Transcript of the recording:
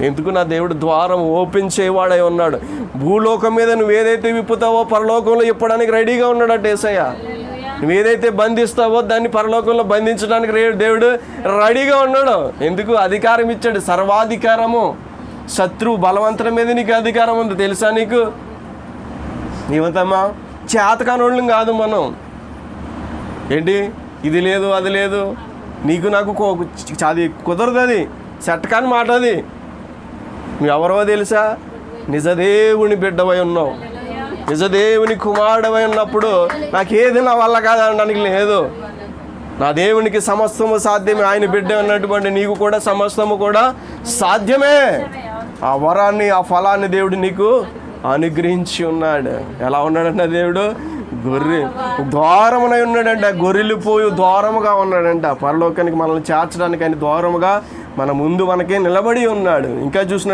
ఎందుకు నా దేవుడు ద్వారం ఓపెన్ చేయవాడై ఉన్నాడు? భూలోకం మీద నువ్వు ఏదైతే విప్పుతావో పరలోకంలో ఇప్పడానికి రెడీగా ఉన్నాడట ఏసయ్య. నువ్వు ఏదైతే బంధిస్తావో దాన్ని పరలోకంలో బంధించడానికి దేవుడు రెడీగా ఉన్నాడు. ఎందుకు? అధికారం ఇచ్చాడు. సర్వాధికారము. శత్రువు బలవంతుల మీద నీకు అధికారం ఉంది. తెలుసా నీకు? ఏమంతమ్మా చేతకానోళ్ళం కాదు మనం. ఏంటి? ఇది లేదు అది లేదు. నీకు నాకు కో- అది కుదరదు అది. చెట్టకాని కాని మాట అది. ఎవరో తెలుసా? నిజదేవుని బిడ్డవై ఉన్నావు. నిజదేవుని కుమారుడవై ఉన్నప్పుడు నాకేది నా వల్ల కాదనడానికి లేదు. నా దేవునికి సమస్తము సాధ్యమే. ఆయన బిడ్డ ఉన్నటువంటి నీకు కూడా సమస్తము కూడా సాధ్యమే. ఆ వరాన్ని ఆ ఫలాన్ని దేవుడు నీకు అనుగ్రహించి ఉన్నాడు. ఎలా ఉన్నాడంట దేవుడు? గొర్రె ద్వారమునై ఉన్నాడంట. గొర్రెలు పోయి ద్వారముగా ఉన్నాడంట. పరలోకానికి మనల్ని చేర్చడానికి ఆయన ద్వారముగా మన ముందు మనకే నిలబడి ఉన్నాడు. ఇంకా చూసినట్టు